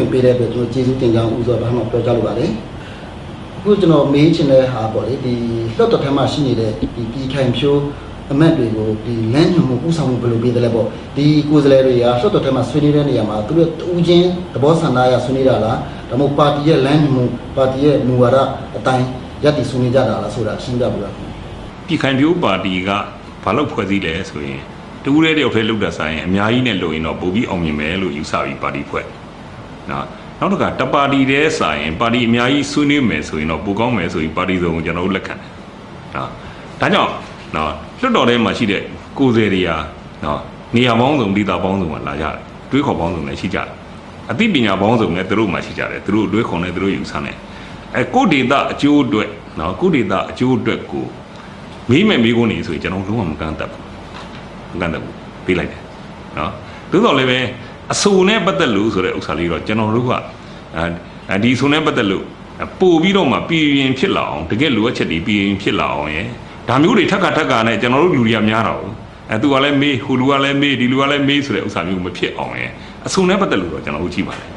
ခွင့်ပေးတဲ့အတွက်ကျွန်တော်ကျေးဇူးတင်ကြောင်းဥစွာဘာမှပြောကြားလိုပါတယ်အခုကျွန်တော်မေးချင်တဲ့ဟာပေါ့လေဒီလွတ်တော်ထဲမှာရှိနေတဲ့ဒီပြည်ခိုင်ဖြိုးအမတ်တွေကိုဒီလမ်းညွှန်မှုဥဆောင်မှုဘယ်လိုပေးတယ်လဲပေါ့ဒီကိုယ်စားလှယ်တွေကလွတ်တော်ထဲမှာဆွေးနွေးတဲ့နေရာမှာသူတို့တူးချင်းသဘောဆန္ဒအရဆွေးနွေးတာလားဒါမှမဟုတ်ပါတီရဲ့လမ်းညွှန်မှုပါတီရဲ့မူဝါဒအတိုင်းရည်တည်ဆွေးနွေးကြတာလားဆိုတာရှင်းပြပါလားပြည်ခိုင်ပြိုးပါတီကဘာလို့ဖွဲ့စည်းလဲဆိုရင်တူးတဲ့တယောက်တည်းလုပ်တဲ့ဆိုင်ရင်အများကြီးနဲ့လုပ်ရင်တော့ပိုပြီးအောင်မြင်မယ်လို့ယူဆပြီးပါတီဖွဲ့ နော်နောက်တစ်ခါတပါတီတည်းဆိုင်ရင်ပါတီအများကြီးဆွေးနွေးမယ်ဆိုရင်တော့ပိုကောင်းမယ်ဆိုပြီးပါတီစုံကိုကျွန်တော်တို့လက်ခံတယ်နော်ဒါကြောင့်နော်လွတ်တော်ထဲမှာရှိတဲ့ကိုယ်စားတွေဟာနော်နေရာပေါင်းစုံဒေသပေါင်းစုံမှာလာကြတယ်တွေးခေါ်ပေါင်းစုံလည်းရှိကြတယ်အသိပညာပေါင်းစုံလည်းသူတို့မှရှိကြတယ်သူတို့တွေးခေါ်နေသူတို့ယူဆနေအဲကိုယ်ဒေသအကျိုးအတွက်နော်ကိုယ်ဒေသအကျိုးအတွက်ကိုမေးမယ်မေးခွန်းနေဆိုရင်ကျွန်တော်လုံးဝမကန့်တတ်ဘူးမကန့်တတ်ဘူးပြေးလိုက်တယ်နော်သို့တော်လည်းပဲ အဆိုနဲ့ပတ်သက်လို့ဆိုတဲ့ဥစ္စာလေးတော့ကျွန်တော်တို့ကအဲဒီအဆိုနဲ့ပတ်သက်လို့ပို့ပြီးတော့မှပြည်ရင်ဖြစ်လာအောင်တကယ်လိုအပ်ချက်တွေပြည်ရင်ဖြစ်လာအောင်ရယ်ဒါမျိုးတွေထက်ခါထက်ခါနဲ့ကျွန်တော်တို့လူတွေကများတော့ဘူးအဲသူကလည်းမေးဟိုလူကလည်းမေးဒီလူကလည်းမေးဆိုတဲ့ဥစ္စာမျိုးမဖြစ်အောင်ရယ်အဆိုနဲ့ပတ်သက်လို့တော့ကျွန်တော်တို့ကြည့်ပါတယ်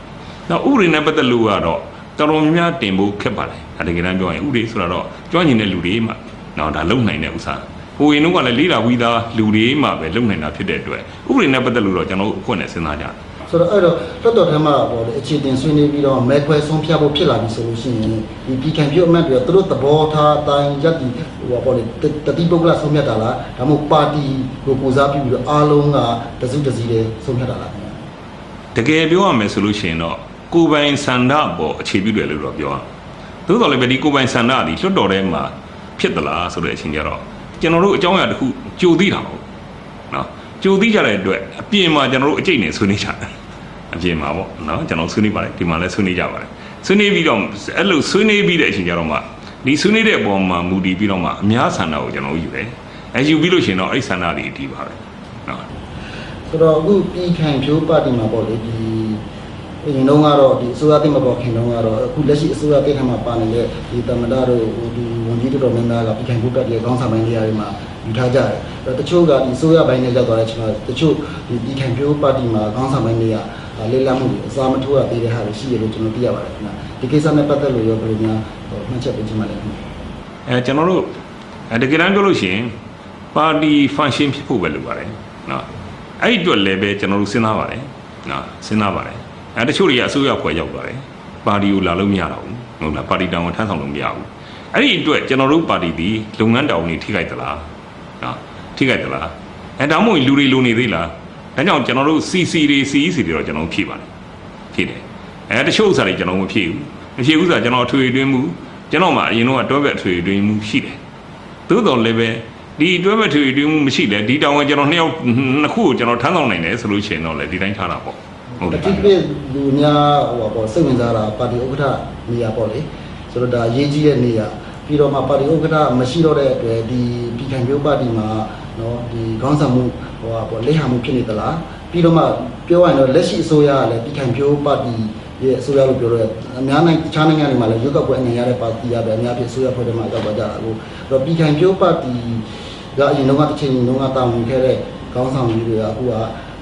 နောက်ဥပဒေနဲ့ပတ်သက်လို့ကတော့တော်တော်များများတင်ဖို့ခက်ပါတယ်အဲတကယ်တမ်းပြောရင်ဥပဒေဆိုတာတော့ကျွမ်းကျင်တဲ့လူတွေမှနော်ဒါလုံနိုင်တဲ့ဥစ္စာ ဟိုရင်တော့ကလည်းလေးလာဝီသားလူတွေမှပဲလုံနိုင်တာဖြစ်တဲ့အတွက်ဥပဒေနဲ့ပတ်သက်လို့တော့ကျွန်တော်တို့အခွင့်နဲ့စဉ်းစားကြတယ်ဆိုတော့အဲ့တော့လွတ်တော်ထဲမှာပေါ့လေအခြေတင်ဆွေးနွေးပြီးတော့မဲခွဲဆုံးဖြတ်ဖို့ဖြစ်လာပြီဆိုလို့ရှိရင်ဒီပြည်ခံပြုတ်အမတ်တွေကသူတို့သဘောထားအတိုင်းရက်တီဟိုပေါ့လေတတိပုဂ္ဂလဆုံးဖြတ်တာလားဒါမှမဟုတ်ပါတီကိုကိုစားပြုပြီးတော့အားလုံးကတစုတစည်းတည်းဆုံးဖြတ်တာလားခင်ဗျာတကယ်ပြောရမယ်ဆိုလို့ရှိရင်တော့ကိုယ်ပိုင်ဆန္ဒပေါ်အခြေပြုတယ်လို့တော့ပြောရအောင်သို့တော်လည်းပဲဒီကိုယ်ပိုင်ဆန္ဒဒီလွတ်တော်ထဲမှာဖြစ်သလားဆိုတဲ့အချိန်ကျတော့ ကျွန်တော်တို့အကြောင်းအရာတစ်ခုကြိုသိတာပေါ့နော်ကြိုသိကြတဲ့အတွက်အပြင်မှာကျွန်တော်တို့အကျိတ်နဲ့ဆွေးနွေးကြတယ်အပြင်မှာပေါ့နော်ကျွန်တော်ဆွေးနွေးပါတယ်ဒီမှာလည်းဆွေးနွေးကြပါတယ်ဆွေးနွေးပြီးတော့အဲ့လိုဆွေးနွေးပြီးတဲ့အချိန်ကျတော့မှဒီဆွေးနွေးတဲ့အပေါ်မှာမူတည်ပြီးတော့မှအများဆန္ဒကိုကျွန်တော်တို့ယူတယ်အဲယူပြီးလို့ရှိရင်တော့အဲ့ဒီဆန္ဒတွေဒီပါပဲနော်ဆိုတော့အခုပြည်ခံဖြိုးပါတီမှာပေါ့လေဒီ အရင်တော့ကတော့ဒီအစိုးရတိတ်မပေါ်ခင်တော့ကတော့အခုလက်ရှိအစိုးရတိတ်ထမှာပါနေတဲ့ဒီတမန်တော်တို့ဟိုဒီဝန်ကြီးတော်တော်များများကပြည်ခံဖြိုးပါတီရဲ့ခေါင်းဆောင်ပိုင်းနေရာတွေမှာယူထားကြတယ်အဲ့တော့တချို့ကဒီအစိုးရပိုင်းနဲ့ရောက်သွားတဲ့အချိန်မှာတချို့ဒီပြည်ခံဖြိုးပါတီမှာခေါင်းဆောင်ပိုင်းတွေကလေးလမ်းမှုတွေအစားမထိုးရသေးတဲ့ဟာတွေရှိတယ်လို့ကျွန်တော်သိရပါတယ်ခင်ဗျာဒီကိစ္စနဲ့ပတ်သက်လို့ရောဘယ်လိုများဟိုမှတ်ချက်ပေးချင်ပါလဲခင်ဗျာအဲကျွန်တော်တို့အဲတကယ်တမ်းပြောလို့ရှိရင်ပါတီ function ဖြစ်ဖို့ပဲလိုပါတယ်နော်အဲ့ဒီအတွက်လည်းပဲကျွန်တော်တို့စဉ်းစားပါတယ်နော်စဉ်းစားပါတယ် အဲတချို့တွေကအစိုးရဖွဲ့ရောက်သွားတယ်ပါတီကိုလာလို့မရတော့ဘူးဟုတ်လားပါတီတောင်ကိုထမ်းဆောင်လို့မရဘူးအဲ့ဒီအတွက်ကျွန်တော်တို့ပါတီဒီလုပ်ငန်းတောင်တွေထိခိုက်သလားနော်ထိခိုက်သလားအဲဒါမှမဟုတ်လူတွေလိုနေသေးလားဒါကြောင့်ကျွန်တော်တို့ CC တွေ CEC တွေတော့ကျွန်တော်တို့ဖြည့်ပါတယ်ဖြည့်တယ်အဲတချို့ဥစ္စာတွေကျွန်တော်မဖြည့်ဘူးမဖြည့်ဘူးဆိုတာကျွန်တော်အထွေအတွင်းမှုကျွန်တော်မှအရင်တော့တွဲဘက်အထွေအတွင်းမှုရှိတယ်သို့တော်လည်းပဲဒီတွဲဘက်ထွေတွင်းမှုမရှိလဲဒီတောင်ကကျွန်တော်နှစ်ယောက်နှစ်ခုကိုကျွန်တော်ထမ်းဆောင်နိုင်တယ်ဆိုလို့ရှိရင်တော့လေဒီတိုင်းထားတာပေါ့ ဟုတ်တတယ်တိပိလူများဟိုပေါ့စိတ်ဝင်စားတာပါတီဥက္ကဋ္ဌနေရာပေါ့လေဆိုတော့ဒါအရေးကြီးတဲ့နေရာပြီးတော့မှပါတီဥက္ကဋ္ဌမရှိတော့တဲ့အတွက်ဒီပြည်ခံမျိုးပါတီမှာနော်ဒီခေါင်းဆောင်မှုဟိုပေါ့လက်ဟန်မှုဖြစ်နေသလားပြီးတော့မှပြောရရင်တော့လက်ရှိအစိုးရကလည်းပြည်ခံမျိုးပါတီရဲ့အစိုးရလို့ပြောတော့အများနိုင်တခြားနိုင်ငံတွေမှာလည်းရွေးကောက်ပွဲအနိုင်ရတဲ့ပါတီရပဲအများပြည်အစိုးရဖွဲ့တယ်မှာရောက်သွားကြတာကိုအဲ့တော့ပြည်ခံမျိုးပါတီကအရင်တော့တစ်ချိန်လုံးကတာဝန်ခဲ့တဲ့ခေါင်းဆောင်ကြီးတွေကအခုက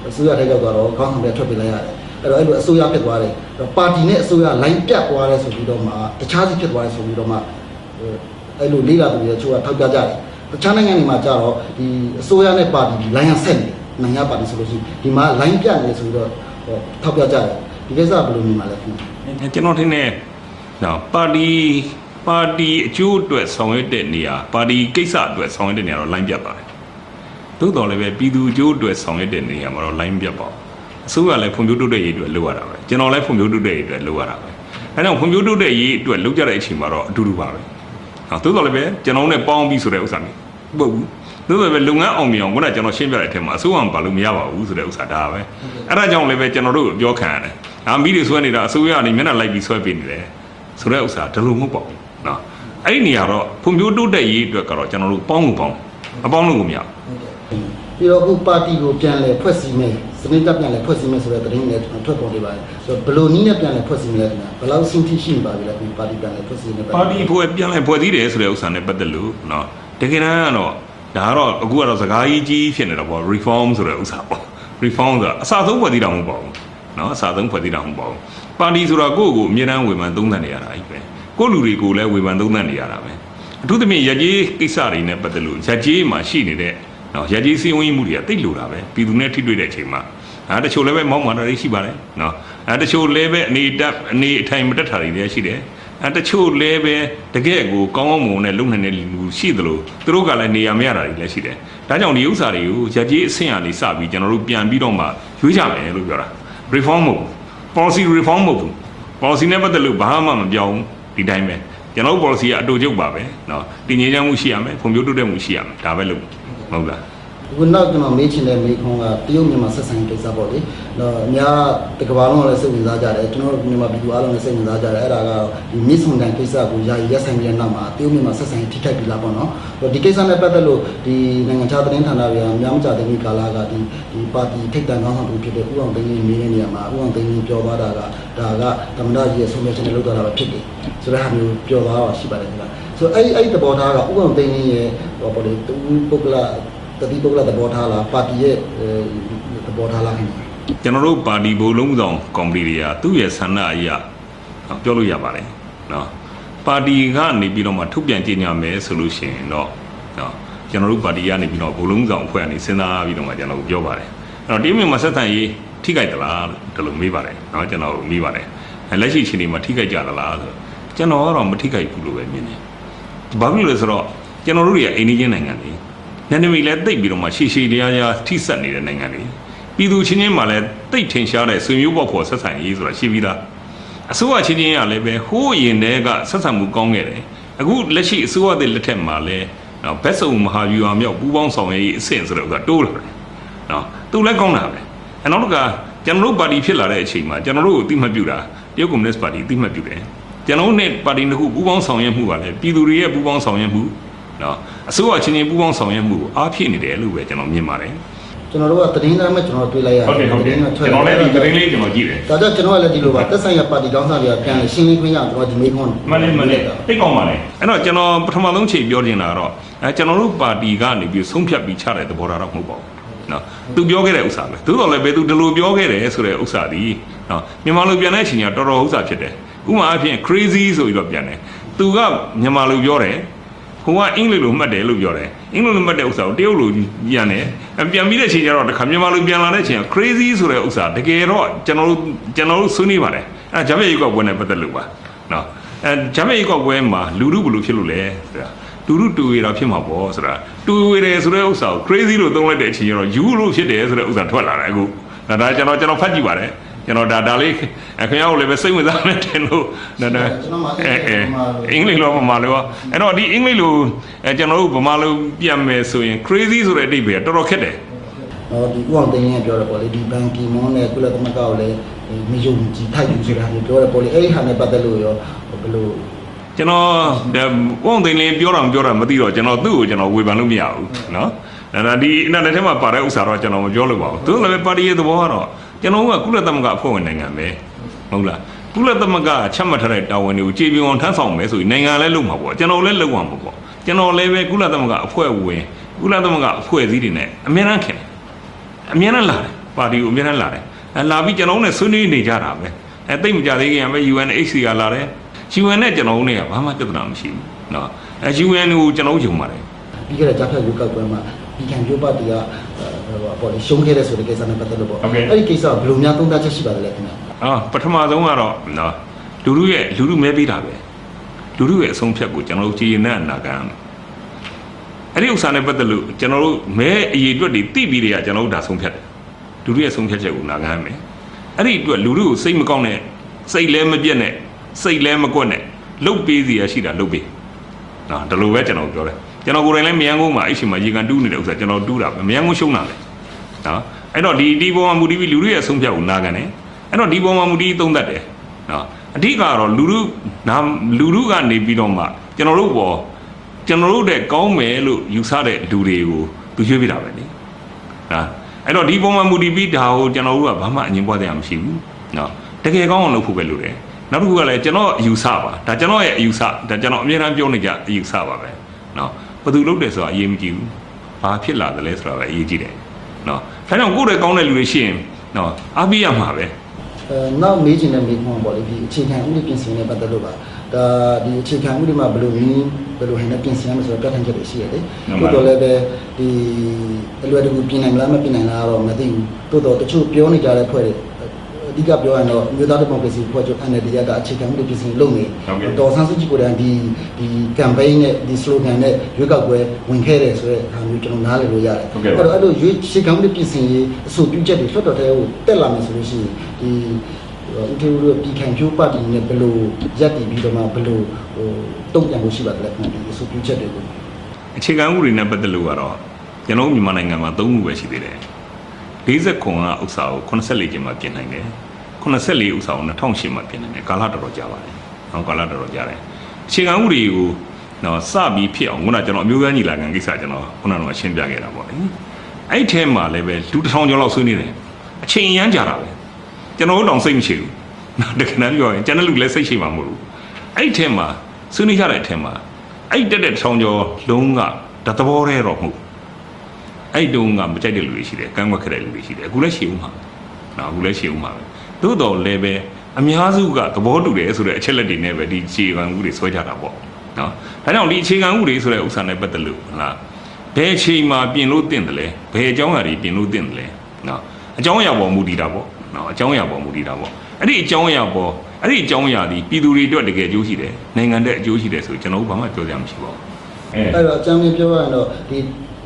အစိုးရထက်ရောက်သွားတော့ခေါင်းဆောင်တွေထွက်ပြေးလိုက်ရတယ်အဲ့တော့အဲ့လိုအစိုးရဖြစ်သွားတယ်အဲ့တော့ပါတီနဲ့အစိုးရလိုင်းပြတ်သွားတယ်ဆိုပြီးတော့မှတခြားစီဖြစ်သွားတယ်ဆိုပြီးတော့မှဟိုအဲ့လိုလေးလာသူတွေချို့ကထောက်ပြကြတယ်တခြားနိုင်ငံတွေမှာကြတော့ဒီအစိုးရနဲ့ပါတီလိုင်းရဆက်နေတယ်နိုင်ငံပါတီဆိုလို့ရှိရင်ဒီမှာလိုင်းပြတ်နေတယ်ဆိုပြီးတော့ဟိုထောက်ပြကြတယ်ဒီကိစ္စဘယ်လိုမြင်ပါလဲခင်ဗျကျွန်တော်ထင်တယ်နော်ပါတီပါတီအကျိုးအတွက်ဆောင်ရွက်တဲ့နေရာပါတီကိစ္စအတွက်ဆောင်ရွက်တဲ့နေရာတော့လိုင်းပြတ်ပါတယ် သို့တော်လည်းပဲပြည်သူအကျိုးအတွက်ဆောင်ရွက်တဲ့နေရာမှာတော့ line ပြတ်ပါအစိုးရလည်းဖွံ့ဖြိုးတိုးတက်ရေးအတွက်လုပ်ရတာပဲကျွန်တော်လည်းဖွံ့ဖြိုးတိုးတက်ရေးအတွက်လုပ်ရတာပဲအဲကြောင့်ဖွံ့ဖြိုးတိုးတက်ရေးအတွက်လုပ်ကြတဲ့အချိန်မှာတော့အတူတူပါပဲနော်သို့တော်လည်းပဲကျွန်တော်နဲ့ပေါင်းပြီးဆိုတဲ့ဥစ္စာမျိုးပုတ်ဘူးသို့တော်လည်းပဲလုပ်ငန်းအောင်မြင်အောင်ခုနကကျွန်တော်ရှင်းပြတဲ့အထက်မှာအစိုးရမပါလို့မရပါဘူးဆိုတဲ့ဥစ္စာဒါပဲအဲဒါကြောင့်လည်းပဲကျွန်တော်တို့ပြောခံရတယ်အာမီတွေဆွဲနေတာအစိုးရအနေနဲ့မျက်နှာလိုက်ပြီးဆွဲပေးနေတယ်ဆိုတဲ့ဥစ္စာဒါလိုမဟုတ်ပါဘူးနော်အဲ့ဒီနေရာတော့ဖွံ့ဖြိုးတိုးတက်ရေးအတွက်ကတော့ကျွန်တော်တို့ပေါင်းလို့ပေါင်းအပေါင်းလို့ကိုမရဘူး ပြီးတော့အခုပါတီကိုပြန်လဲဖွဲ့စည်းမယ်စနစ်တက်ပြန်လဲဖွဲ့စည်းမယ်ဆိုတဲ့သတင်းတွေလည်းထွက်ပေါ်နေပါတယ်ဆိုတော့ဘယ်လိုနည်းနဲ့ပြန်လဲဖွဲ့စည်းမလဲခင်ဗျဘယ်လောက်စဉ်းထိရှိနေပါပြီလဲဒီပါတီပြန်လဲဖွဲ့စည်းနေပါ ပါတီဖွဲ့ပြန်လဲဖွဲ့စည်းတယ်ဆိုတဲ့ဥစ္စာနဲ့ပတ်သက်လို့เนาะတကယ်တမ်းကတော့ဒါကတော့အခုကတော့စကားကြီးကြီးဖြစ်နေတာပေါ့ reform ဆိုတဲ့ဥစ္စာပေါ့ reform ဆိုတာအစဆုံးဖွဲ့စည်းတာမဟုတ်ပါဘူးเนาะ နော်အစာဆုံးဖွဲ့စည်းတာမဟုတ်ပါဘူးပါတီဆိုတာကိုယ့်ကိုအမြဲတမ်းဝေဖန်သုံးသပ်နေရတာကြီးပဲကိုယ့်လူတွေကိုလည်းဝေဖန်သုံးသပ်နေရတာပဲအထူးသဖြင့်ရကြီးကိစ္စတွေနဲ့ပတ်သက်လို့ရကြီးမှာရှိနေတဲ့ နော်ရကြီးစီးဝင်မှုတွေကတိတ်လို့တာပဲပြည်သူနဲ့ထိတွေ့တဲ့အချိန်မှာအဲတချို့လည်းပဲမောက်မာတာတွေရှိပါတယ်နော်အဲတချို့လည်းပဲအနေတက်အနေအထိုင်မတက်တာတွေလည်းရှိတယ်အဲတချို့လည်းပဲတကယ့်ကိုကောင်းကောင်းမွန်မွန်နဲ့လုံနိုင်တဲ့လူရှိသလိုသူတို့ကလည်းနေရာမရတာတွေလည်းရှိတယ်ဒါကြောင့်ဒီဥစ္စာတွေကိုရကြီးအဆင့်အလေးစပြီးကျွန်တော်တို့ပြန်ပြီးတော့မှရွေးကြမယ်လို့ပြောတာ reform မဟုတ်ဘူး policy reform မဟုတ်ဘူး policy နဲ့ပတ်သက်လို့ဘာမှမပြောင်းဘူးဒီတိုင်းပဲကျွန်တော်တို့ policy ကအတူချုပ်ပါပဲเนาะတည်ငြိမ်ချမ်းမှုရှိရမယ်ဖွံ့ဖြိုးတိုးတက်မှုရှိရမယ်ဒါပဲလို့မ ဟုတ်လားခုနောက်ကျွန်တော်မေးချင်တဲ့မေးခွန်းကတရုတ်မြန်မာဆက်ဆံရေးကိစ္စပေါ့လေ။တော့အများတကဘာလုံးကလည်းစိတ်ဝင်စားကြတယ်ကျွန်တော်တို့မြန်မာပြည်သူအားလုံးလည်းစိတ်ဝင်စားကြတယ်အဲ့ဒါကတော့ဒီမြစ်ဆုံတန်ကိစ္စကိုယာယီရက်ဆိုင်ပြီးတဲ့နောက်မှာတရုတ်မြန်မာဆက်ဆံရေးထိခိုက်ပြီလားပေါ့နော်။တော့ဒီကိစ္စနဲ့ပတ်သက်လို့ဒီနိုင်ငံခြားသတင်းဌာနတွေကများမကြတဲ့ဒီကာလာကဒီဒီပါတီထိပ်တန်းခေါင်းဆောင်တူဖြစ်တဲ့ဦးအောင်သိန်းကြီးနေနေရမှာဦးအောင်သိန်းကြီးပြောသွားတာကဒါကသမ္မတကြီးရဲ့ဆုံးဖြတ်ချက်နဲ့လုပ်သွားတာပဲဖြစ်တယ်။ဆိုတဲ့ဟာမျိုးပြောသွားတာရှိပါတယ်ခင်ဗျ။ ဆိုတော့အဲ့အဲ့သဘောထားကဥပမာသိနေရဲ့ဟောပေါ့လေသူပုဂ္ဂလတတိပုဂ္ဂလသဘောထားလားပါတီရဲ့သဘောထားလားကျွန်တော်တို့ပါတီဘုံလုံးဆောင်ကော်မတီတွေကသူ့ရဲ့ဆန္ဒအရာပြောလို့ရပါတယ်နော်ပါတီကနေပြီးတော့မှထုတ်ပြန်ကြေညာမယ်ဆိုလို့ရှိရင်တော့နော်ကျွန်တော်တို့ပါတီကနေပြီးတော့ဘုံလုံးဆောင်အဖွဲ့ကနေစဉ်းစားပြီးတော့မှကျွန်တော်ပြောပါတယ်အဲ့တော့တိမိမဆက်ဆံရေးထိခိုက်သလားလို့လို့မေးပါတယ်နော်ကျွန်တော်မေးပါတယ်လက်ရှိအချိန်မှာထိခိုက်ကြသလားဆိုတော့ကျွန်တော်ကတော့မထိခိုက်ဘူးလို့ပဲမြင်တယ် ဘာဖြစ်လို့လဲဆိုတော့ကျွန်တော်တို့တွေကအိန္ဒိယနိုင်ငံတွေနန္ဒမီလည်းတိတ်ပြီးတော့မှရှေ့ရှေ့တရားရားထိဆက်နေတဲ့နိုင်ငံတွေပြည်သူချင်းချင်းမှလည်းတိတ်ထင်ရှားတဲ့ဆွေမျိုးပေါက်ဖော်ဆက်ဆံရေးဆိုတာရှိပြီးသားအစိုးရချင်းချင်းကလည်းပဲဟိုးရင်တည်းကဆက်ဆံမှုကောင်းခဲ့တယ်အခုလက်ရှိအစိုးရတဲ့လက်ထက်မှာလည်းနော်ဘက်စုံမဟာဗျူဟာမြောက်ပူးပေါင်းဆောင်ရွက်ရေးအဆင့်ဆိုတော့ကတိုးလာတယ်နော်သူလည်းကောင်းတာပဲအနောက်တကကျွန်တော်တို့ပါတီဖြစ်လာတဲ့အချိန်မှာကျွန်တော်တို့ကိုအတိမတ်ပြုတာတရုတ်ကွန်မြူနစ်ပါတီအတိမတ်ပြုတယ် ကျွန်တော်တို့နဲ့ပါတီတစ်ခုပူးပေါင်းဆောင်ရွက်မှုကလည်းပြည်သူတွေရဲ့ပူးပေါင်းဆောင်ရွက်မှုနော်အစိုးရချင်းချင်းပူးပေါင်းဆောင်ရွက်မှုကိုအားဖြည့်နေတယ်လို့ပဲကျွန်တော်မြင်ပါတယ်ကျွန်တော်တို့ကသတင်းသားမဲ့ကျွန်တော်တွေ့လိုက်ရတယ်ဟုတ်တယ်ဟုတ်တယ်ကျွန်တော်လည်းဒီသတင်းလေးကျွန်တော်ကြည့်တယ်ဒါကြောင့်ကျွန်တော်ကလည်းဒီလိုပါသက်ဆိုင်ရာပါတီကောင်းဆောင်တွေကပြန်ရှင်းလင်းခွင့်ရအောင်ကျွန်တော်ဒီမေးခွန်းမှန်တယ်မှန်တယ်တိတ်ကောင်းပါလေအဲ့တော့ကျွန်တော်ပထမဆုံးချိန်ပြောချင်တာကတော့အဲကျွန်တော်တို့ပါတီကနေပြီးဆုံးဖြတ်ပြီးချတဲ့သဘောထားတော့မဟုတ်ပါဘူးနော်သူပြောခဲ့တဲ့ဥစ္စာပဲသို့တော်လည်းပဲသူဒီလိုပြောခဲ့တယ်ဆိုတဲ့ဥစ္စာဒီနော်မြန်မာလူပြန်တဲ့အချိန်ကတော်တော်ဥစ္စာဖြစ်တယ် ဥပမာအဖြစ် crazy ဆိုပြီးတော့ပြန်တယ်သူကမြန်မာလူပြောတယ်ဟိုကအင်္ဂလိပ်လိုမှတ်တယ်လို့ပြောတယ်အင်္ဂလိပ်လိုမှတ်တဲ့ဥစ္စာကိုတရုတ်လိုပြန်တယ်အဲပြန်ပြီးတဲ့အချိန်ကျတော့တခါမြန်မာလူပြန်လာတဲ့အချိန်က crazy ဆိုတဲ့ဥစ္စာတကယ်တော့ကျွန်တော်တို့ကျွန်တော်တို့ဆွေးနွေးပါတယ်အဲဂျပန်ရေကောက်ပွဲနဲ့ပတ်သက်လို့ပါနော်အဲဂျမအိကောက်ပွဲမှာလူလူဘယ်လိုဖြစ်လို့လဲဆိုတာလူလူတူရတာဖြစ်မှာပေါ့ဆိုတာတူရတယ်ဆိုတဲ့ဥစ္စာကို crazy လို့သုံးလိုက်တဲ့အချိန်ကျတော့ယူလို့ဖြစ်တယ်ဆိုတဲ့ဥစ္စာထွက်လာတယ်အခုဒါဒါကျွန်တော်ကျွန်တော်ဖတ်ကြည့်ပါတယ် ကျွန်တော်ဒါဒါလေးခင်ဗျားတို့လည်းပဲစိတ်ဝင်စားမယ်တင်လို့နော်နော်အဲအဲအင်္ဂလိပ်လိုဗမာလိုအဲ့တော့ဒီအင်္ဂလိပ်လိုအဲကျွန်တော်တို့ဗမာလိုပြန်မယ်ဆိုရင် crazy ဆိုတဲ့အဓိပ္ပာယ်တော်တော်ခက်တယ်အော်ဒီဦးအောင်သိန်းရဲ့ပြောတယ်ပေါ့လေဒီဘန်ကီမွန်နဲ့ကုလသမဂ္ဂကိုလည်းမယုံကြည်ထိုက်ယူဆိုတာမျိုးပြောတယ်ပေါ့လေအဲ့ဒီဟာနဲ့ပတ်သက်လို့ရောဘယ်လိုကျွန်တော်ဦးအောင်သိန်းလည်းပြောတာမပြောတာမသိတော့ကျွန်တော်သူ့ကိုကျွန်တော်ဝေဖန်လို့မရဘူးနော်ဒါဒီအင်တာနက်ထဲမှာပါတဲ့ဥစ္စာတော့ကျွန်တော်မပြောလို့ပါဘူးသူလည်းပဲပါတီရဲ့သဘောကတော့ ကျွန်တော်ကကုလသမဂ္ဂအဖွဲ့ဝင်နိုင်ငံပဲမဟုတ်လားကုလသမဂ္ဂချမှတ်ထားတဲ့တာဝန်တွေကိုခြေပြောင်ထမ်းဆောင်မယ်ဆိုရင်နိုင်ငံလည်းလုပ်မှာပေါ့ကျွန်တော်လည်းလုပ်မှာပေါ့ကျွန်တော်လည်းပဲကုလသမဂ္ဂအဖွဲ့ဝင်ကုလသမဂ္ဂအဖွဲ့အစည်းတွေနဲ့အများအားခင်အများအားလာတယ်ပါတီကိုအများအားလာတယ်အဲလာပြီးကျွန်တော်နဲ့ဆွေးနွေးနေကြတာပဲအဲတိတ်မကြသေးခင်ကပဲ UNHCR လာတယ် UN နဲ့ကျွန်တော်နဲ့ကဘာမှပြဿနာမရှိဘူးနော်အဲ UN ကိုကျွန်တော်ယုံပါတယ်ပြီးခဲ့တဲ့ကြားဖြတ်ရုပ်ကပ်ပွဲမှာ ဒီကံပြောပါသူကပေါ့လေရှုံးခဲ့တဲ့ဆိုတဲ့ကိစ္စနဲ့ပတ်သက်လို့ပေါ့အဲ့ဒီကိစ္စကဘယ်လိုများသုံးသပ်ချက်ရှိပါသလဲခင်ဗျအော်ပထမဆုံးကတော့နော်လူလူရဲ့လူလူမဲပေးတာပဲလူလူရဲ့အဆုံးဖြတ်ကိုကျွန်တော်တို့ကြည်ရင်နဲ့အနာခံအဲ့ဒီဥစ္စာနဲ့ပတ်သက်လို့ကျွန်တော်တို့မဲအရေးအတွက်တွေသိပြီးတည်းကကျွန်တော်တို့ဒါဆုံးဖြတ်တယ်လူလူရဲ့ဆုံးဖြတ်ချက်ကိုနာခံမယ်အဲ့ဒီအတွက်လူလူကိုစိတ်မကောင်းနဲ့စိတ်လဲမပြတ်နဲ့စိတ်လဲမကွက်နဲ့လှုပ်ပေးစီရရှိတာလှုပ်ပေးနော်ဒါလိုပဲကျွန်တော်ပြောတယ် ကျွန်တော်ကိုယ်တိုင်လည်းမယန်းကုန်းမှာအဲ့ချိန်မှာရေကန်တူးနေတဲ့ဥစ္စာကျွန်တော်တူးတာပဲမယန်းကုန်းရှုံးတာလေနော်အဲ့တော့ဒီဒီပေါ်မှာမူတည်ပြီးလူလူရဲ့အဆုံးဖြတ်ကိုနာခံတယ်အဲ့တော့ဒီပေါ်မှာမူတည်သုံးသပ်တယ်နော်အဓိကတော့လူလူနာလူလူကနေပြီးတော့မှကျွန်တော်တို့ပေါ်ကျွန်တော်တို့တဲ့ကောင်းမယ်လို့ယူဆတဲ့လူတွေကိုသူရွေးပြတာပဲလေနော်အဲ့တော့ဒီပုံမှန်မူတည်ပြီးဒါကိုကျွန်တော်တို့ကဘာမှအငြင်းပွားတဲ့အမရှိဘူးနော်တကယ်ကောင်းအောင်လုပ်ဖို့ပဲလိုတယ်နောက်တစ်ခုကလည်းကျွန်တော်အယူဆပါဒါကျွန်တော်ရဲ့အယူဆဒါကျွန်တော်အမြဲတမ်းပြောနေကြအယူဆပါပဲ နော်ဘယ်သူလုပ်တယ်ဆိုတာအရေးမကြီးဘူးဘာဖြစ်လာတယ်လဲဆိုတာပဲအရေးကြီးတယ်နော်ဒါကြောင့်ကိုယ်တည်းကောင်းတဲ့လူတွေရှိရင်နော်အားပေးရမှာပဲအဲနောက်မေးချင်တဲ့မေးခွန်းပေါ့လေဒီအခြေခံဥပဒေပြင်ဆင်နဲ့ပတ်သက်လို့ပါဒါဒီအခြေခံဥပဒေမှာဘယ်လိုနည်းဘယ်လိုဟန်နဲ့ပြင်ဆင်ရမလဲဆိုတော့ပြဋ္ဌာန်းချက်တွေရှိရတယ်လေတိုးတော်လည်းပဲဒီအလွယ်တကူပြင်နိုင်မလားမပြင်နိုင်လားတော့မသိဘူးတိုးတော်တချို့ပြောနေကြတဲ့ဖွဲ့တွေ အဓိကပြောရရင်တော့မြို့သားဒီမိုကရေစီဖွဲ့ချုပ် NLD ရကအခြေခံဥပဒေပြင်ဆင်လုပ်နေတော်ဆန်းစုကြည်ကိုယ်တိုင်ဒီဒီ campaign နဲ့ဒီ slogan နဲ့ရွေးကောက်ပွဲဝင်ခဲ့တယ်ဆိုတဲ့ဟာမျိုးကျွန်တော်နားလည်လို့ရတယ်အဲ့တော့အဲ့လိုရွေးအခြေခံဥပဒေပြင်ဆင်ရေးအဆိုပြုချက်တွေလွှတ်တော်ထဲကိုတက်လာမယ်ဆိုလို့ရှိရင်ဒီဦးထေဦးတို့ပြည်ခံဖြိုးပါတီနဲ့ဘယ်လိုရပ်တည်ပြီးတော့မှဘယ်လိုဟိုတုံ့ပြန်လို့ရှိပါသလဲခင်ဗျဒီအဆိုပြုချက်တွေကိုအခြေခံဥပဒေနဲ့ပတ်သက်လို့ကတော့ကျွန်တော်တို့မြန်မာနိုင်ငံမှာ၃ခုပဲရှိသေးတယ် 40ခွန်ကဥစ္စာကို84ကျင်းမှာပြင်နိုင်တယ်84ဥစ္စာကို2008မှာပြင်နိုင်တယ်ကာလတော်တော်ကြာပါတယ်ဟောကာလတော်တော်ကြာတယ်အခြေခံဥပဒေကိုတော့စပြီးဖြစ်အောင်ခုနကကျွန်တော်အမျိုးသားညီလာခံကိစ္စကျွန်တော်ခုနကတော့ရှင်းပြခဲ့တာပေါ့လေအဲ့ထဲမှာလည်းပဲလူတစ်ထောင်ကျော်လောက်ဆွေးနွေးတယ်အချိန်အရမ်းကြာတာပဲကျွန်တော်တို့တောင်စိတ်မရှိဘူးနော်တကယ်တမ်းပြောရင်ကျွန်တော်လူလည်းစိတ်ရှိမှာမဟုတ်ဘူးအဲ့ထဲမှာဆွေးနွေးကြတဲ့အထဲမှာအဲ့တက်တဲ့ထောင်ကျော်လုံးကတသဘောတည်းတော့မဟုတ် အဲ့တုန်းကမကြိုက်တဲ့လူတွေရှိတယ်ကန့်ကွက်ခဲ့တဲ့လူတွေရှိတယ်အခုလည်းရှိဦးမှာနော်အခုလည်းရှိဦးမှာပဲသို့တော်လည်းပဲအများစုကသဘောတူတယ်ဆိုတဲ့အချက်လက်တွေနဲ့ပဲဒီအခြေခံဥပဒေဆွဲကြတာပေါ့နော်ဒါကြောင့်ဒီအခြေခံဥပဒေဆိုတဲ့ဥစ္စာနဲ့ပတ်သက်လို့ဟုတ်လားဘယ်အချိန်မှာပြင်လို့တင့်တယ်လဲဘယ်အကြောင်းအရာတွေပြင်လို့တင့်တယ်လဲနော်အကြောင်းအရာပေါ်မူတည်တာပေါ့နော်အကြောင်းအရာပေါ်မူတည်တာပေါ့အဲ့ဒီအကြောင်းအရာပေါ်အဲ့ဒီအကြောင်းအရာဒီပြည်သူတွေအတွက်တကယ်အကျိုးရှိတယ်နိုင်ငံအတွက်အကျိုးရှိတယ်ဆိုကျွန်တော်တို့ဘာမှပြောစရာမရှိပါဘူးအဲအဲ့တော့အကြမ်းဖျင်းပြောရရင်တော့ဒီ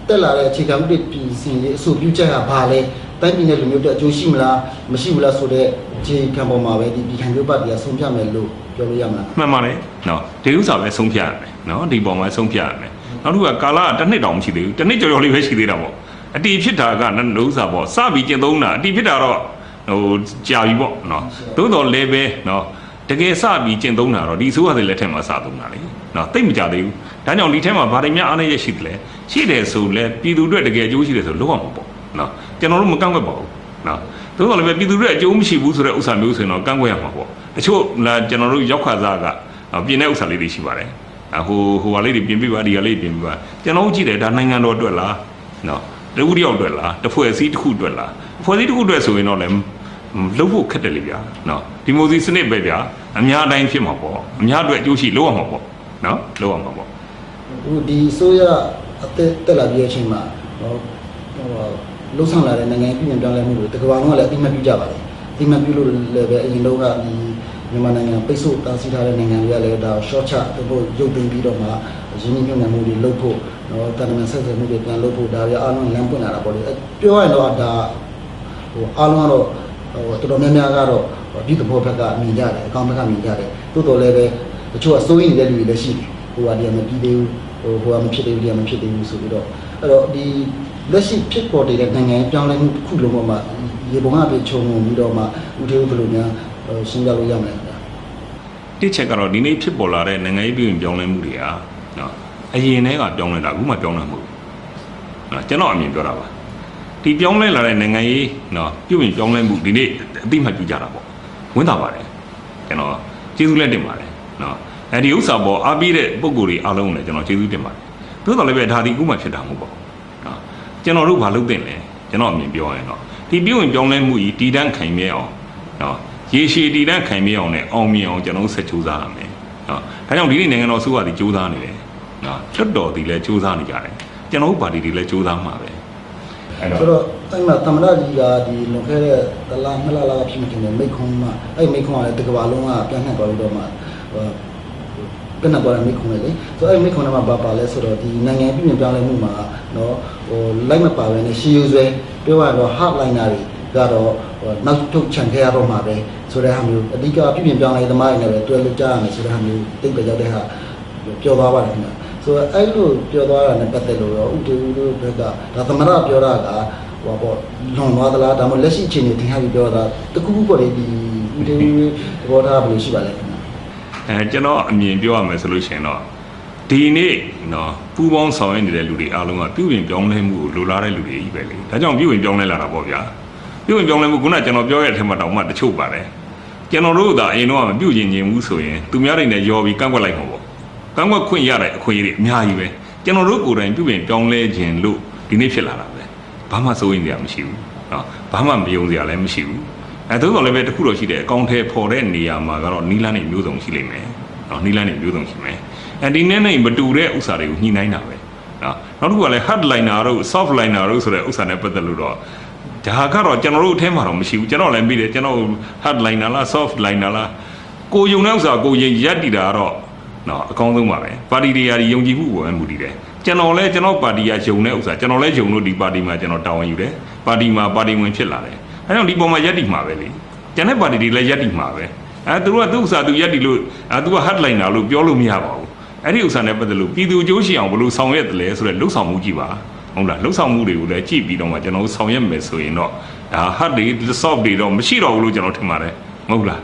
တက်လာတဲ့အခြေခံဥပဒေပြင်ဆင်ရေးအဆိုပြုချက်ကဘာလဲတိုင်းပြည်နဲ့လူမျိုးတွေအကျိုးရှိမလားမရှိဘူးလားဆိုတဲ့အခြေခံပေါ်မှာပဲဒီပြည်ခံမျိုးပါတီကဆုံးဖြတ်မယ်လို့ပြောလို့ရမလားမှန်ပါတယ်နော်ဒီဥစ္စာပဲဆုံးဖြတ်ရမယ်နော်ဒီပေါ်မှာဆုံးဖြတ်ရမယ်နောက်တစ်ခုကကာလကတစ်နှစ်တောင်မရှိသေးဘူးတစ်နှစ်ကျော်ကျော်လေးပဲရှိသေးတာပေါ့အတီဖြစ်တာကနှုတ်ဥစ္စာပေါ့စပြီးကျင့်သုံးတာအတီဖြစ်တာတော့ဟိုကြာပြီပေါ့နော်သို့တော်လည်းပဲနော်တကယ်စပြီးကျင့်သုံးတာတော့ဒီဆိုရတဲ့လက်ထက်မှာစသုံးတာလေနော်တိတ်မကြသေးဘူးဒါကြောင့်ဒီထဲမှာဗားတွေများအားနည်းရရှိတယ်လေ ရှိတယ်ဆိုလဲပြည်သူတွေတကယ်အကျိုးရှိတယ်ဆိုလောက်အောင်ပေါ့နော်ကျွန်တော်တို့မကန့်ကွက်ပါဘူးနော်သို့တော်လည်းပဲပြည်သူတွေအကျိုးမရှိဘူးဆိုတဲ့ဥစ္စာမျိုးဆိုရင်တော့ကန့်ကွက်ရမှာပေါ့တချို့လာကျွန်တော်တို့ရောက်ခါစားကနော်ပြင်တဲ့ဥစ္စာလေးတွေရှိပါတယ်အဟိုဟိုဟာလေးတွေပြင်ပြပါဒီဟာလေးပြင်ပြပါကျွန်တော်တို့ကြည့်တယ်ဒါနိုင်ငံတော်အတွက်လားနော်တခုတယောက်အတွက်လားတစ်ဖွဲ့စည်းတစ်ခုအတွက်လားဖွဲ့စည်းတစ်ခုအတွက်ဆိုရင်တော့လည်းလှုပ်ဖို့ခက်တယ်လေဗျာနော်ဒီမိုစီစနစ်ပဲဗျာအများအတိုင်းဖြစ်မှာပေါ့အများအတွက်အကျိုးရှိလုပ်ရမှာပေါ့နော်လုပ်ရမှာပေါ့အခုဒီဆိုရ အသက်တက်လာပြီးတဲ့အချိန်မှာဟောဟိုလှုပ်ဆောင်လာတဲ့နိုင်ငံပြည်ပြောင်းလဲမှုတွေတကဘာလုံးကလည်းအတိမတ်ပြုကြပါတယ်အတိမတ်ပြုလို့လည်းပဲအရင်တော့ကဒီမြန်မာနိုင်ငံပိတ်ဆို့တားဆီးထားတဲ့နိုင်ငံတွေကလည်းဒါ short ချတို့ရုပ်သိမ်းပြီးတော့မှရင်းနှီးမြှုပ်နှံမှုတွေလုပ်ဖို့နော်တန်တမန်ဆက်ဆံမှုတွေပြန်လုပ်ဖို့ဒါတွေအားလုံးလမ်းပွင့်လာတာပေါ့လေပြောရရင်တော့ဒါဟိုအားလုံးကတော့ဟိုတော်တော်များများကတော့ဒီသဘောဘက်ကမြင်ကြတယ်အကောင့်ဘက်ကမြင်ကြတယ်တိုးတော်လည်းပဲတချို့ကစိုးရိမ်နေတဲ့လူတွေလည်းရှိတယ်ဟိုကဒီကမပြီးသေးဘူး ဟိုဟိုကမဖြစ်သေးဘူးဒီကမဖြစ်သေးဘူးဆိုပြီးတော့အဲ့တော့ဒီလက်ရှိဖြစ်ပေါ်နေတဲ့နိုင်ငံပြောင်းလဲမှုတစ်ခုလုံးပေါ်မှာရေပုံကပြချုံငုံပြီးတော့မှဦးထေးဦးဘယ်လိုများရှင်းပြလို့ရမလဲခင်ဗျာတစ်ချက်ကတော့ဒီနေ့ဖြစ်ပေါ်လာတဲ့နိုင်ငံရေးပြည်ဝင်ပြောင်းလဲမှုတွေဟာနော်အရင်တည်းကပြောင်းလဲတာအခုမှပြောင်းလဲမှုနော်ကျွန်တော်အမြင်ပြောတာပါဒီပြောင်းလဲလာတဲ့နိုင်ငံရေးနော်ပြည်ဝင်ပြောင်းလဲမှုဒီနေ့အသိမှတ်ပြုကြတာပေါ့ဝင်တာပါတယ်ကျွန်တော်ကျေးဇူးလက်တင်ပါတယ်နော် အဲဒီဥစ္စာပေါ်အားပေးတဲ့ပုံကိုယ်တွေအားလုံးလည်းကျွန်တော်ကျေးဇူးတင်ပါတယ်သို့တော်လည်းပဲဒါဒီအခုမှဖြစ်တာမဟုတ်ပါဘူးနော်ကျွန်တော်တို့ဘာလုပ်သင့်လဲကျွန်တော်အမြင်ပြောရရင်တော့ဒီပြည်ဝင်ပြောင်းလဲမှုကြီးတည်တံ့ခိုင်မြဲအောင်နော်ရေရှည်တည်တံ့ခိုင်မြဲအောင်နဲ့အောင်မြင်အောင်ကျွန်တော်တို့ဆက်ကြိုးစားရမယ်။နော်။ဒါကြောင့်ဒီနေ့နိုင်ငံတော်အစိုးရတွေကြိုးစားနေတယ်။နော်။လွတ်တော်တွေလည်းကြိုးစားနေကြတယ်။ကျွန်တော်တို့ပါတီတွေလည်းကြိုးစားမှာပဲ။အဲ့ဆိုတော့တော့အဲ့မှာသမ္မတကြီးကဒီလွန်ခဲ့တဲ့တလားနှစ်လလောက်ကဖြစ်နေတယ်မိတ်ခွန်းမှာအဲ့မိတ်ခွန်းကလည်းတကဘာလုံးကပြန်နှက်သွားပြီးတော့မှ ဟိုပြန်နှက်သွားတဲ့မိတ်ခွန်းလေလေဆိုတော့အဲ့မိတ်ခွန်းကမှဘာပါလဲဆိုတော့ဒီနိုင်ငံပြည်ပြင်ပြောင်းလဲမှုမှာနော်ဟိုလိုက်မပါဘဲနဲ့ရှီယူဆွဲပြောရတော့ hardliner တွေကတော့ဟိုနောက်ထုတ်ချန်ခဲ့ရတော့မှာပဲဆိုတဲ့ဟာမျိုးအဓိကပြည်ပြင်ပြောင်းလဲသမားတွေနဲ့ပဲတွဲလို့ကြားရမယ်ဆိုတဲ့ဟာမျိုးတိတ်ပဲရောက်တဲ့ဟာပြောသွားပါတယ်ခင်ဗျာဆိုတော့အဲ့လိုပြောသွားတာနဲ့ပတ်သက်လို့တော့ဥတေဦးတို့ဘက်ကဒါသမရပြောတာကဟိုပေါ့လွန်သွားသလားဒါမှမဟုတ်လက်ရှိအခြေအနေသင်ဟာပြီးပြောတာတခုခုပေါ့လေဒီဥတေဦးသဘောထားဘယ်လိုရှိပါလဲခင်ဗျာ အဲကျွန်တော်အမြင်ပြောရမယ်ဆိုလို့ရှိရင်တော့ဒီနေ့နော်ပူပေါင်းဆောင်ရွက်နေတဲ့လူတွေအားလုံးကပြုပြင်ပြောင်းလဲမှုကိုလိုလားတဲ့လူတွေကြီးပဲလေ။ဒါကြောင့်ပြုပြင်ပြောင်းလဲလာတာပေါ့ဗျာ။ပြုပြင်ပြောင်းလဲမှုခုနကကျွန်တော်ပြောခဲ့တဲ့အထက်မှာတောင်မှတချို့ပါတယ်။ကျွန်တော်တို့သာအရင်တော့မပြုပြင်ခြင်းဘူးဆိုရင်သူများတွေနဲ့ရောပြီးကန့်ကွက်လိုက်မှာပေါ့။ကန့်ကွက်ခွင့်ရတဲ့အခွင့်အရေးတွေအများကြီးပဲ။ကျွန်တော်တို့ကိုယ်တိုင်ပြုပြင်ပြောင်းလဲခြင်းလို့ဒီနေ့ဖြစ်လာတာပဲ။ဘာမှစိုးရိမ်စရာမရှိဘူး။နော်။ဘာမှမယုံစရာလည်းမရှိဘူး။ အဲသို့တော်လည်းပဲတစ်ခုတော့ရှိတယ်အကောင့်ထဲပေါ်တဲ့နေရာမှာကတော့နီလန်းနေမျိုးစုံရှိလိမ့်မယ်နော်နီလန်းနေမျိုးစုံရှိမယ်အဲဒီနဲ့နဲ့မတူတဲ့ဥစ္စာတွေကိုညှိနှိုင်းတာပဲနော်နောက်တစ်ခုကလည်း hard liner တို့ soft liner တို့ဆိုတဲ့ဥစ္စာနဲ့ပတ်သက်လို့တော့ဒါကတော့ကျွန်တော်တို့အထဲမှာတော့မရှိဘူးကျွန်တော်လည်းပြီးတယ်ကျွန်တော် hard liner လား soft liner လားကိုယုံတဲ့ဥစ္စာကိုရင်ရက်တည်တာကတော့နော်အကောင်းဆုံးပါပဲပါတီတွေရာယုံကြည်မှုပေါ်မှာမူတည်တယ်ကျွန်တော်လည်းကျွန်တော်ပါတီကယုံတဲ့ဥစ္စာကျွန်တော်လည်းယုံလို့ဒီပါတီမှာကျွန်တော်တာဝန်ယူတယ်ပါတီမှာပါတီဝင်ဖြစ်လာတယ် အဲကြောင့်ဒီပုံမှာရက်တည်မှာပဲလေကျန်တဲ့ပါတီတွေလည်းရက်တည်မှာပဲအဲသူတို့ကသူ့ဥစ္စာသူရက်တည်လို့အဲသူက hard liner လို့ပြောလို့မရပါဘူးအဲ့ဒီဥစ္စာနဲ့ပတ်သက်လို့ပြည်သူအကျိုးရှိအောင်ဘယ်လိုဆောင်ရွက်တယ်လဲဆိုတဲ့လှုပ်ဆောင်မှုကြည့်ပါဟုတ်လားလှုပ်ဆောင်မှုတွေကိုလည်းကြည့်ပြီးတော့မှကျွန်တော်တို့ဆောင်ရွက်မယ်ဆိုရင်တော့ဒါ hard တွေ soft တွေတော့မရှိတော့ဘူးလို့ကျွန်တော်ထင်ပါတယ်မဟုတ်လား